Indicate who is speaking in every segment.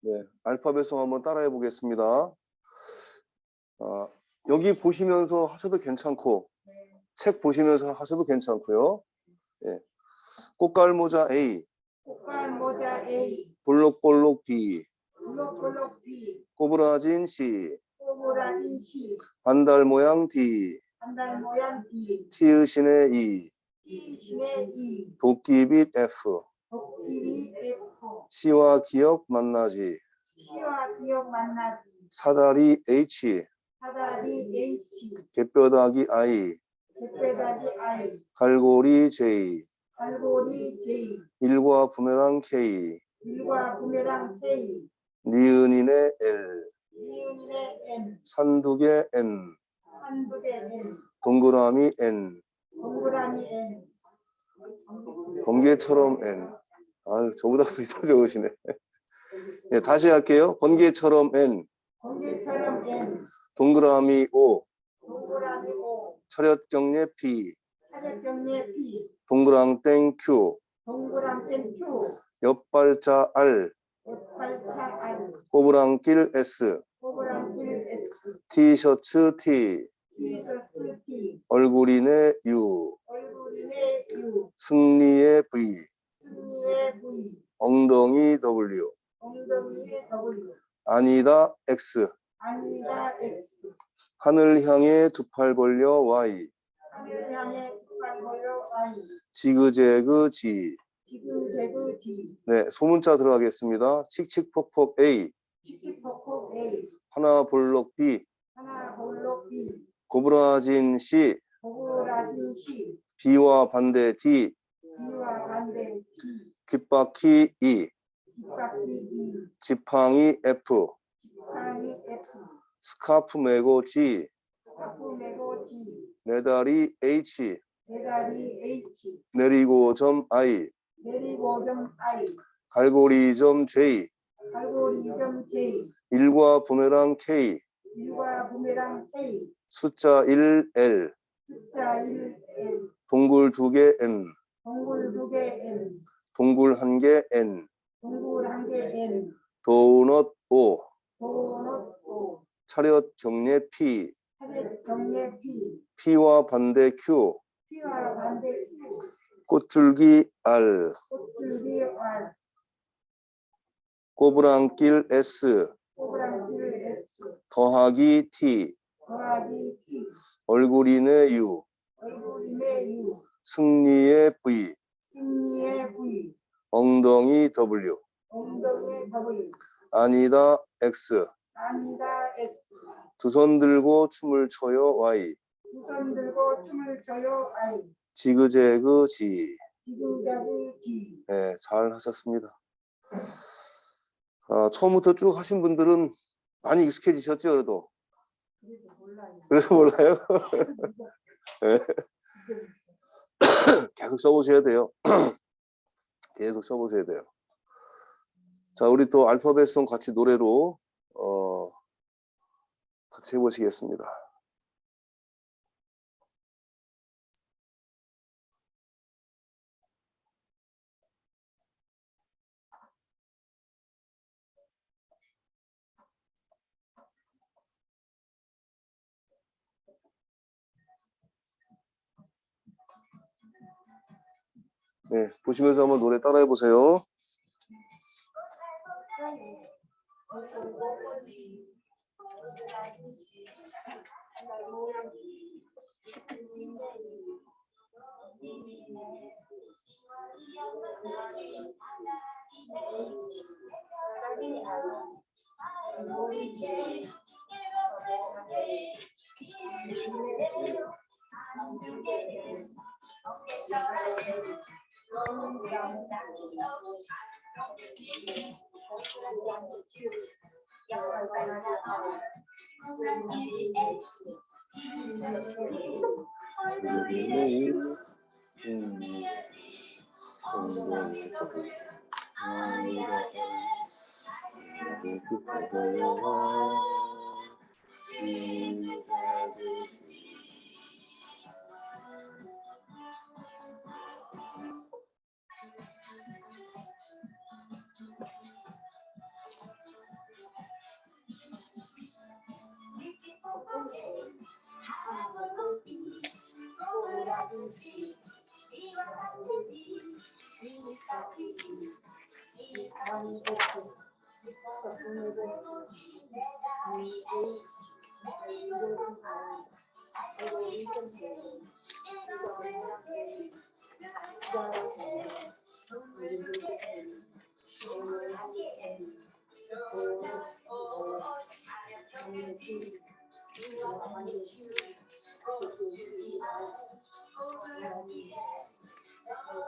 Speaker 1: 네, 알파벳송 한번 따라해 보겠습니다. 아, 여기 보시면서 하셔도 괜찮고, 책 보시면서 하셔도 괜찮고요. 예. 꽃갈 모자 A,
Speaker 2: 꽃갈 모자 A,
Speaker 1: 볼록볼록 B,
Speaker 2: 블록블록 B,
Speaker 1: 꼬부라진 C,
Speaker 2: 꼬부라진 C,
Speaker 1: 반달 모양 D,
Speaker 2: 한달 모양 D,
Speaker 1: 티읕신의 E,
Speaker 2: 이신의 E,
Speaker 1: 도끼빛 F, C와 기억 만나지,
Speaker 2: C와 기억 만나기,
Speaker 1: 사다리 H,
Speaker 2: 사다리 H,
Speaker 1: 갯뼈다귀 I, 갈고리 J,
Speaker 2: 갈고리 J,
Speaker 1: 일과 부메랑 K,
Speaker 2: 일과 부메랑 K,
Speaker 1: 니은인의 L,
Speaker 2: N,
Speaker 1: 산두개 N,
Speaker 2: 한국의 N,
Speaker 1: 동그라미 N,
Speaker 2: 동그라미 N,
Speaker 1: 번개처럼 N. 아, 저보다 더 적으시네. 예, 다시 할게요. 번개처럼 N,
Speaker 2: 공개처럼 N,
Speaker 1: 동그라미 O,
Speaker 2: 동그라미 O,
Speaker 1: 차렷 경례 P,
Speaker 2: 사격경례 P,
Speaker 1: 동그랑 땡 Q,
Speaker 2: 동그랑 땡 Q,
Speaker 1: 옆발자 R,
Speaker 2: F8차 R,
Speaker 1: 꼬부랑길 S,
Speaker 2: 꼬부랑길 S,
Speaker 1: 티셔츠 T,
Speaker 2: 티셔츠 T,
Speaker 1: 얼굴인의 U,
Speaker 2: 얼굴인의 U,
Speaker 1: 승리의 V,
Speaker 2: 승리의 V,
Speaker 1: 엉덩이 W,
Speaker 2: 엉덩이의 W,
Speaker 1: 아니다 X,
Speaker 2: 아니다 X,
Speaker 1: 하늘 향해 두 팔 벌려 Y,
Speaker 2: 하늘 향해 두발 걸려 Y,
Speaker 1: 지그재그 G.
Speaker 2: 대구 D,
Speaker 1: 네, 소문자 들어가겠습니다. 칙칙폭폭 A,
Speaker 2: 치치폭폭 A,
Speaker 1: 하나 볼록 B,
Speaker 2: 하나 볼록 B,
Speaker 1: 고브라진 C,
Speaker 2: 고고라진 C,
Speaker 1: B와 반대 D, 귓바퀴 E,
Speaker 2: D,
Speaker 1: 지팡이 F, 스카프 메고 G, 내 다리 H, 내리고 점 I,
Speaker 2: 내리고 점 I,
Speaker 1: 갈고리 점 J,
Speaker 2: 갈고리 점 J,
Speaker 1: 일과 부메랑 K,
Speaker 2: 일과 부메랑 K,
Speaker 1: 숫자 1 L,
Speaker 2: 숫자 1 L,
Speaker 1: 동굴 두개 M,
Speaker 2: 동굴 두 개 N,
Speaker 1: 동굴 한 개 N,
Speaker 2: 동굴 한 개 N,
Speaker 1: 도넛 O,
Speaker 2: 도넛 O,
Speaker 1: 차렷 경례 P,
Speaker 2: 사제 경례 P,
Speaker 1: P와 반대 Q,
Speaker 2: P와 반대 Q,
Speaker 1: 꽃줄기 R,
Speaker 2: 꽃줄기 R,
Speaker 1: 꼬부랑길 S,
Speaker 2: 꼬부랑길 S,
Speaker 1: 더하기 T,
Speaker 2: 더하기 T,
Speaker 1: 얼굴인의 U, 승리의 V,
Speaker 2: 승리의 V,
Speaker 1: 엉덩이 W,
Speaker 2: 엉덩이의 W,
Speaker 1: 아니다 X,
Speaker 2: 아니다 S,
Speaker 1: 두 손 들고 춤을 춰요 Y,
Speaker 2: 두 손 들고 춤을 춰요 I,
Speaker 1: 지그재그 G.
Speaker 2: 지그자그 G,
Speaker 1: 네, 잘 하셨습니다. 아, 처음부터 쭉 하신 분들은 많이 익숙해지셨죠, 그래도?
Speaker 2: 그래도 몰라요.
Speaker 1: 그래서 몰라요? 네. 계속 써보셔야 돼요. 계속 써보셔야 돼요. 자, 우리 또 알파벳송 같이 노래로 어, 같이 해보시겠습니다. 네, 보시면서 한번 노래 따라해 보세요. 음. focus.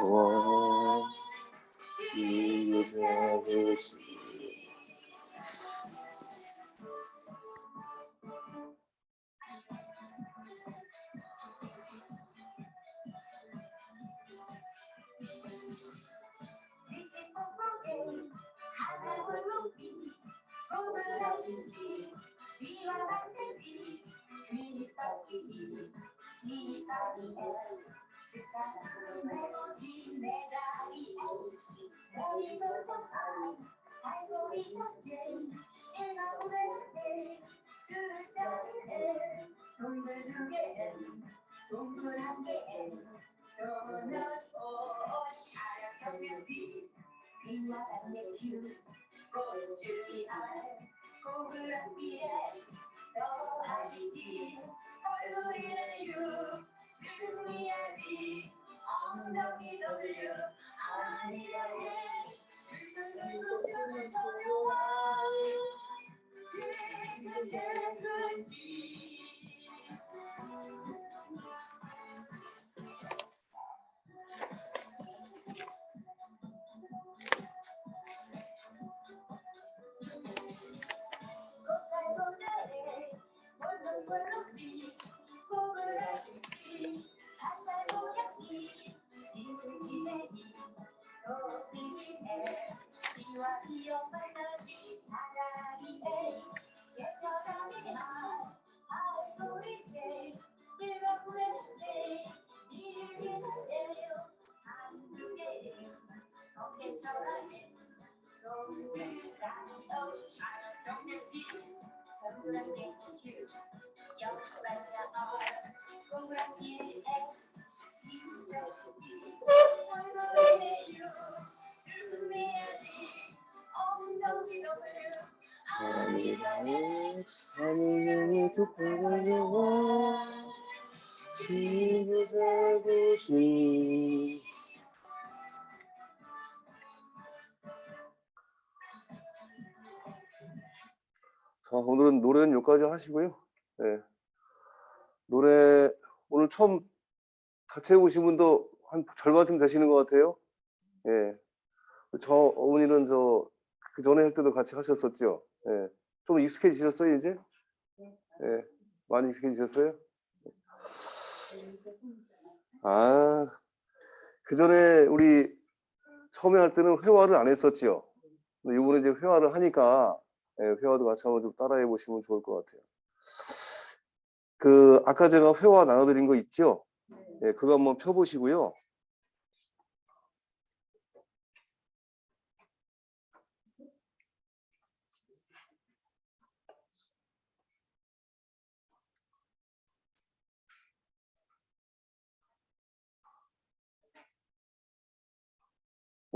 Speaker 1: Oh, you never see.
Speaker 3: 와, 이웃아버지. 하늘에 하늘에 두꺼워 지구자구지 자 오늘은 노래는 여기까지 하시고요 네. 노래 오늘 처음 같이 해보신 분도 한 절반쯤 되시는 것 같아요 예. 저 어머니는 저 그 전에 할 때도 같이 하셨었죠 예. 좀 익숙해지셨어요 이제? 예. 많이 익숙해지셨어요? 아, 그 전에 우리 처음에 할 때는 회화를 안 했었지요. 근데 이번에 이제 회화를 하니까 예, 회화도 같이 한번 좀 따라해 보시면 좋을 것 같아요. 그 아까 제가 회화 나눠드린 거 있죠? 예, 그거 한번 펴보시고요.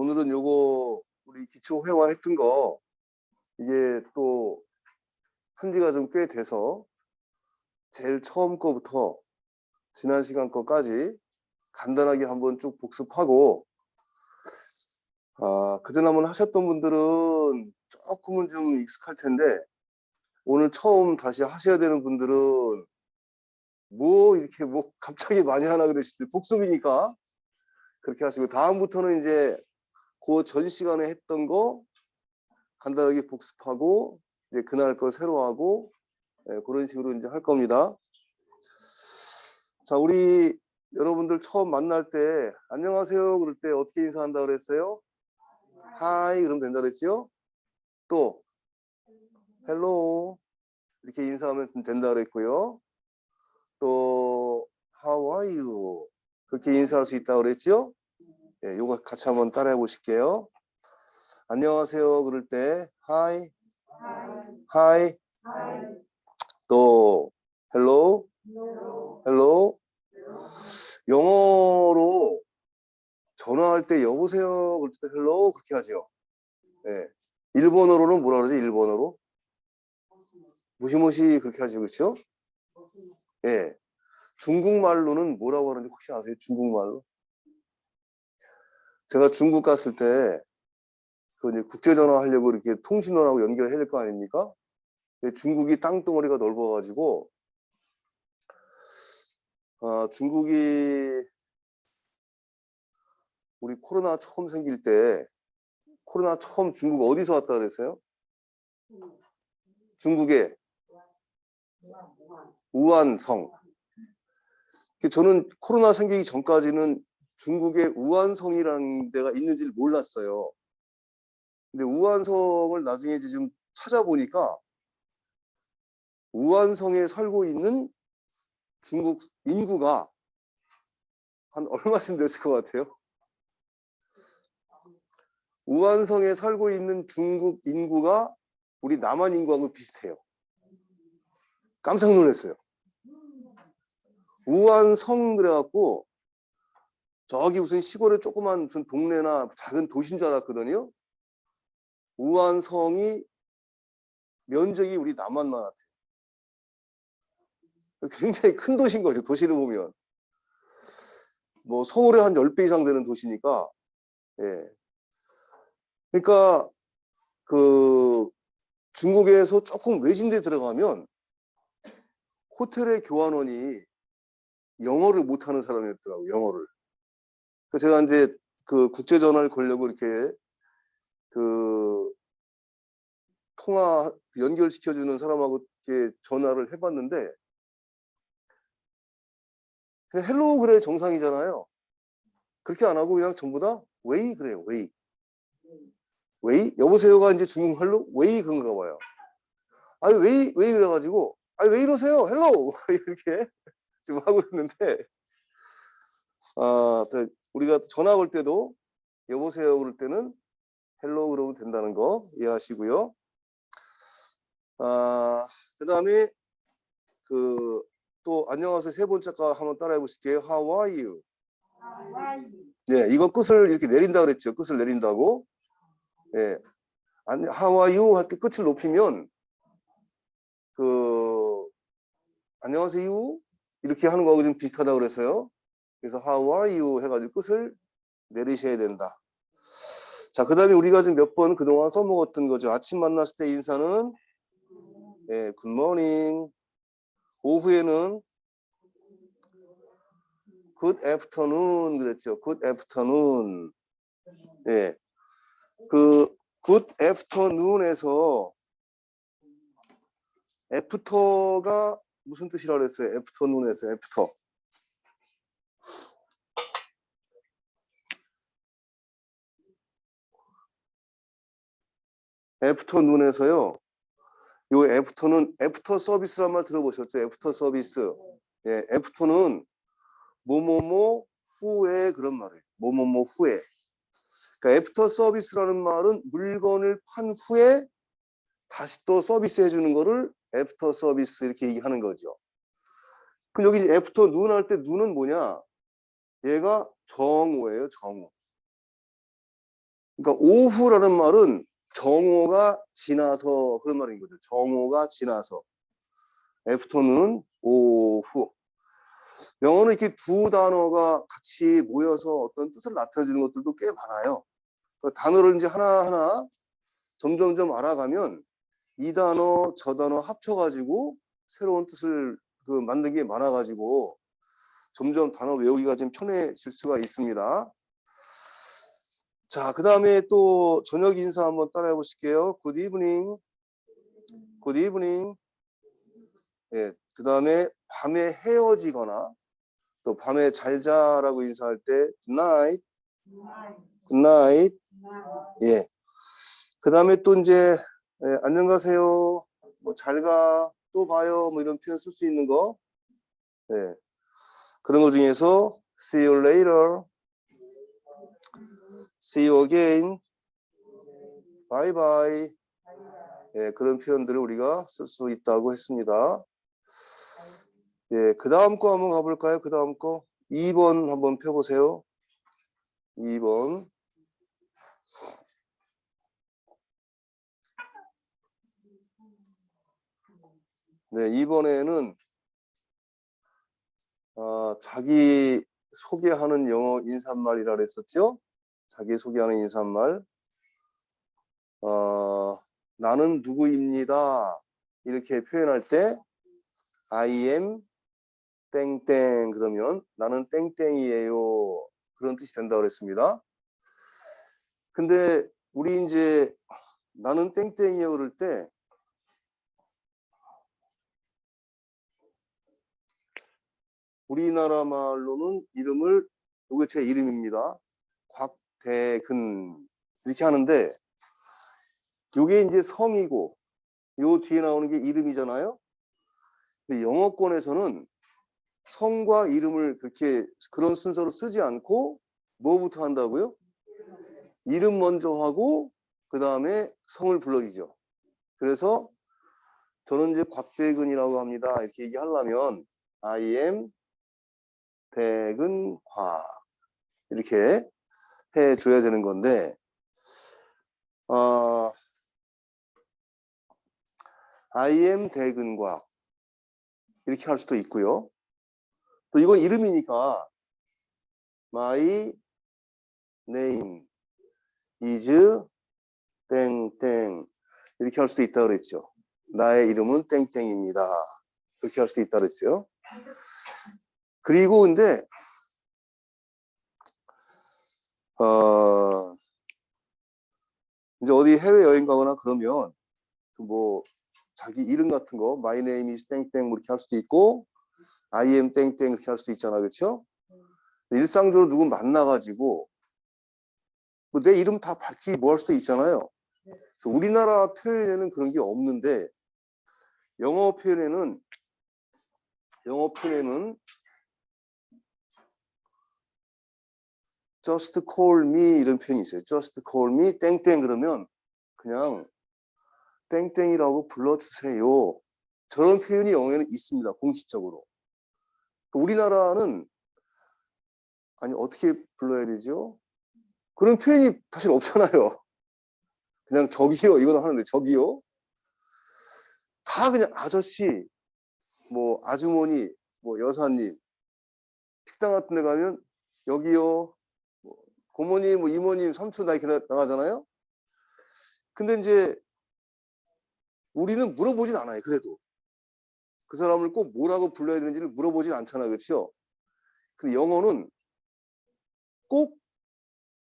Speaker 3: 오늘은 요거
Speaker 1: 우리 기초 회화 했던 거 이게 또 한지가 좀 꽤 돼서 제일 처음 거부터 지난 시간 거까지 간단하게 한번 쭉 복습하고 아, 그전 한번 하셨던 분들은 조금은 좀 익숙할 텐데 오늘 처음 다시 하셔야 되는 분들은 뭐 이렇게 뭐 갑자기 많이 하나 그러시지? 복습이니까 그렇게 하시고 다음부터는 이제 그 전 시간에 했던 거 간단하게 복습하고 이제 그날 거 새로 하고 예, 그런 식으로 이제 할 겁니다. 자, 우리 여러분들 처음 만날 때 안녕하세요 그럴 때 어떻게 인사한다 그랬어요? 하이 그러면 된다 그랬죠? 또 헬로 이렇게 인사하면 된다 그랬고요. 또 how are you 그렇게 인사할 수 있다고 그랬죠? 예, 요거 같이 한번 따라해 보실게요. 안녕하세요 그럴 때 hi hi 또 hello hello 영어로 전화할 때 여보세요 그럴 때 hello 그렇게 하죠. 예. 일본어로는 뭐라 그러지? 일본어로 무시무시 그렇게 하죠, 그렇죠? 예. 중국말로는 뭐라고 하는지 혹시 아세요? 중국말로? 제가 중국 갔을 때, 그 이제 국제전화 하려고 이렇게 통신원하고 연결해야 될 거 아닙니까? 중국이 땅덩어리가 넓어가지고, 아, 중국이 우리 코로나 처음 생길 때, 코로나 처음 중국 어디서 왔다 그랬어요? 중국에 우한성. 그 저는 코로나 생기기 전까지는 중국에 우한성이라는 데가 있는지를 몰랐어요. 근데 우한성을 나중에 이제 좀 찾아보니까 우한성에 살고 있는 중국 인구가 한 얼마쯤 됐을 것 같아요? 우한성에 살고 있는 중국 인구가 우리 남한 인구하고 비슷해요. 깜짝 놀랐어요. 우한성 그래갖고 저기 무슨 시골에 조그만 무슨 동네나 작은 도시인 줄 알았거든요. 우한성이 면적이 우리 남한만 같아요. 굉장히 큰 도시인 거죠. 도시를 보면. 뭐 서울의 한 10배 이상 되는 도시니까. 예. 그러니까 그 중국에서 조금 외진데 들어가면 호텔의 교환원이 영어를 못하는 사람이었더라고요. 영어를. 그래서 제가 이제 그 국제 전화를 걸려고 이렇게 그 통화 연결시켜주는 사람하고 이렇게 전화를 해봤는데 그냥 헬로우 그래 정상이잖아요. 그렇게 안 하고 그냥 전부 다 웨이 그래요. 웨이. 웨이? 여보세요가 이제 중국말로 웨이 그런가 봐요. 아니 웨이 웨이 그래가지고 아니 왜 이러세요? 헬로우 이렇게 지금 하고 있는데 아또 우리가 전화 걸 때도 여보세요 그럴 때는 헬로우 그러면 된다는 거 이해하시고요. 아 그다음에 그 또 안녕하세요 세 번째 거 한번 따라해 보실게요. How are you? 네, 이거 끝을 이렇게 내린다 그랬죠. 끝을 내린다고. 예. 아니, how are you 할 때 끝을 높이면 그 안녕하세요 이렇게 하는 거하고 좀 비슷하다고 그랬어요. 그래서 how are you 해가지고 끝을 내리셔야 된다. 자, 그 다음에 우리가 좀몇번 그동안 써먹었던 거죠. 아침 만났을 때 인사는 예, morning. 오후에는 good afternoon 그랬죠. good afternoon. 예. 그 good afternoon에서 애프터가 무슨 뜻이라 그랬어요? 애프터눈에서 애프터. 애프터 눈에서요. 요 애프터는 애프터 서비스란 말 들어보셨죠? 애프터 서비스. 예, 애프터는 뭐뭐뭐 후에 그런 말이에요. 뭐뭐뭐 후에. 그러니까 애프터 서비스라는 말은 물건을 판 후에 다시 또 서비스 해주는 거를 애프터 서비스 이렇게 얘기하는 거죠. 그럼 여기 애프터 눈 할 때 눈은 뭐냐? 얘가 정오예요, 정오. 그러니까 오후라는 말은 정오가 지나서 그런 말인 거죠. 정오가 지나서. 애프터는 오후. 영어는 이렇게 두 단어가 같이 모여서 어떤 뜻을 나타내주는 것들도 꽤 많아요. 그 단어를 이제 하나하나 점점점 알아가면 이 단어, 저 단어 합쳐가지고 새로운 뜻을 그 만든 게 많아가지고 점점 단어 외우기가 좀 편해질 수가 있습니다. 자, 그 다음에 또 저녁 인사 한번 따라해 보실게요. Good evening. Good evening. 예, 그 다음에 밤에 헤어지거나 또 밤에 잘 자라고 인사할 때 Good night. Good night. 예. 그 다음에 또 이제 예, 안녕 가세요. 뭐 잘 가. 또 봐요. 뭐 이런 표현 쓸 수 있는 거. 예. 그런 거 중에서 see you later. see you again. bye bye. 예, 그런 표현들을 우리가 쓸 수 있다고 했습니다. 예, 그 다음 거 한번 가볼까요? 그 다음 거. 2번 한번 펴보세요. 2번. 네, 이번에는 어, 자기 소개하는 영어 인사말이라 그랬었죠? 자기 소개하는 인사말. 어, 나는 누구입니다. 이렇게 표현할 때 I am 땡땡 그러면 나는 땡땡이에요. 그런 뜻이 된다고 그랬습니다. 근데 우리 이제 나는 땡땡이에요 그럴 때 우리나라 말로는 이름을 이게 제 이름입니다. 곽대근 이렇게 하는데 이게 이제 성이고 요 뒤에 나오는 게 이름이잖아요. 근데 영어권에서는 성과 이름을 그렇게 그런 순서로 쓰지 않고 뭐부터 한다고요? 이름 먼저 하고 그 다음에 성을 불러주죠. 그래서 저는 이제 곽대근이라고 합니다. 이렇게 얘기하려면 I am 대근과 이렇게 해줘야 되는 건데 어, I am 대근과 이렇게 할 수도 있고요. 또 이건 이름이니까 My name is 땡땡 이렇게 할 수도 있다 그랬죠. 나의 이름은 땡땡입니다. 그렇게 할 수도 있다 그랬죠. 그리고 근데 어 이제 어디 해외 여행 가거나 그러면 그뭐 자기 이름 같은 거 my name is 땡땡 뭐 이렇게 할 수도 있고 I am 땡땡 이렇게 할 수도 있잖아 그렇죠? 일상적으로 누구 만나가지고 뭐 내 이름 다 밝히기 뭐할 수도 있잖아요. 그래서 우리나라 표현에는 그런 게 없는데 영어 표현에는 영어 표현에는 just call me 이런 표현이 있어요. just call me 땡땡 그러면 그냥 땡땡이라고 불러주세요. 저런 표현이 영어에는 있습니다. 공식적으로. 우리나라는 아니 어떻게 불러야 되죠? 그런 표현이 사실 없잖아요. 그냥 저기요 이거는 하는데 저기요 다 그냥 아저씨 뭐 아주머니 뭐 여사님 식당 같은 데 가면 여기요 뭐 고모님 뭐 이모님 삼촌 다 이렇게 나- 나가잖아요 근데 이제 우리는 물어보진 않아요 그래도 그 사람을 꼭 뭐라고 불러야 되는지를 물어보진 않잖아 그렇죠 근데 영어는 꼭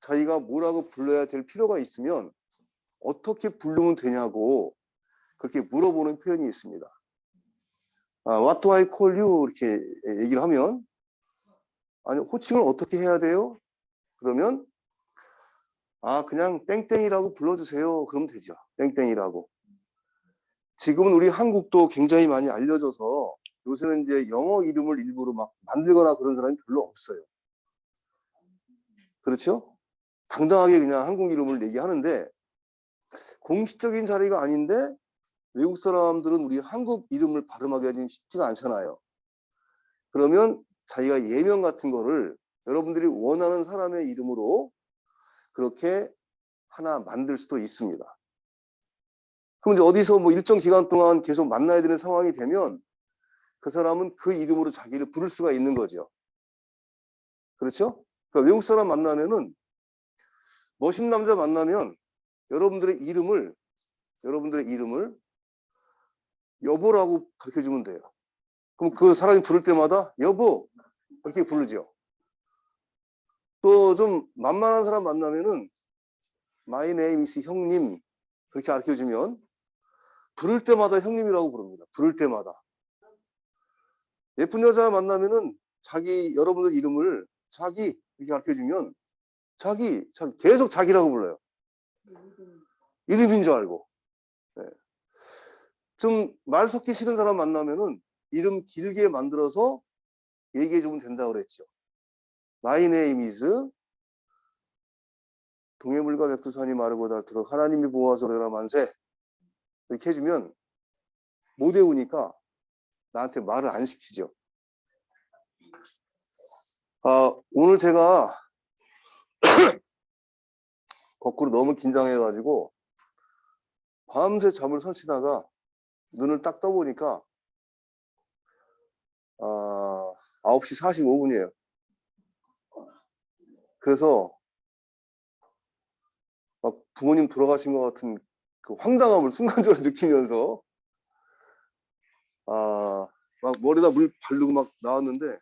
Speaker 1: 자기가 뭐라고 불러야 될 필요가 있으면 어떻게 부르면 되냐고 그렇게 물어보는 표현이 있습니다. 아, What do I call you? 이렇게 얘기를 하면 아니 호칭을 어떻게 해야 돼요? 그러면 아 그냥 땡땡이라고 불러주세요. 그러면 되죠. 땡땡이라고. 지금은 우리 한국도 굉장히 많이 알려져서 요새는 이제 영어 이름을 일부러 막 만들거나 그런 사람이 별로 없어요. 그렇죠? 당당하게 그냥 한국 이름을 얘기하는데 공식적인 자리가 아닌데 외국 사람들은 우리 한국 이름을 발음하기가 좀 쉽지가 않잖아요. 그러면 자기가 예명 같은 거를 여러분들이 원하는 사람의 이름으로 그렇게 하나 만들 수도 있습니다. 그럼 이제 어디서 뭐 일정 기간 동안 계속 만나야 되는 상황이 되면 그 사람은 그 이름으로 자기를 부를 수가 있는 거죠. 그렇죠? 그러니까 외국 사람 만나면은 멋있는 남자 만나면 여러분들의 이름을 여러분들의 이름을 여보라고 가르쳐 주면 돼요. 그럼 그 사람이 부를 때마다 여보 이렇게 부르죠. 또 좀 만만한 사람 만나면은 my name is 형님 그렇게 가르쳐 주면 부를 때마다 형님이라고 부릅니다. 부를 때마다. 예쁜 여자 만나면은 자기 여러분들 이름을 자기 이렇게 가르쳐 주면 자기, 자기 계속 자기라고 불러요. 이름인 줄 알고. 좀말 섞기 싫은 사람 만나면은 이름 길게 만들어서 얘기해 주면 된다고 그랬죠. My name is 동해물과 백두산이 마르고 닳도록 하나님이 보호하소서 되라 만세 이렇게 해주면 못 외우니까 나한테 말을 안 시키죠. 아, 오늘 제가 거꾸로 너무 긴장해가지고 밤새 잠을 설치다가 눈을 딱 떠보니까 아, 9시 45분이에요. 그래서 막 부모님 돌아가신 것 같은 그 황당함을 순간적으로 느끼면서 아, 막 머리에다 물 바르고 막 나왔는데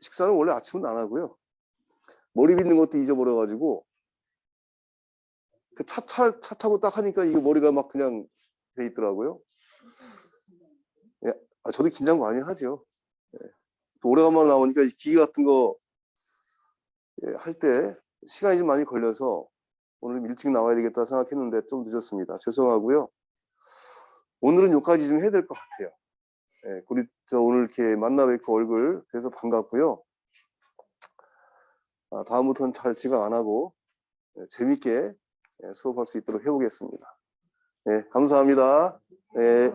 Speaker 1: 식사는 원래 아침은 안 하고요. 머리 빗는 것도 잊어버려 가지고 그 차, 차, 차 타고 딱 하니까 이게 머리가 막 그냥 돼 있더라고요. 예, 아, 저도 긴장 많이 하죠. 예. 또 오래간만에 나오니까 이 기계 같은 거 예, 할때 시간이 좀 많이 걸려서 오늘 좀 일찍 나와야 되겠다 생각했는데 좀 늦었습니다. 죄송하고요. 오늘은 여기까지 좀 해야 될 것 같아요. 예, 우리 저 오늘 이렇게 만나 뵙고 얼굴 그래서 반갑고요. 아, 다음부터는 잘 지각 안 하고 예, 재밌게 예, 수업할 수 있도록 해보겠습니다. 예, 감사합니다. 예.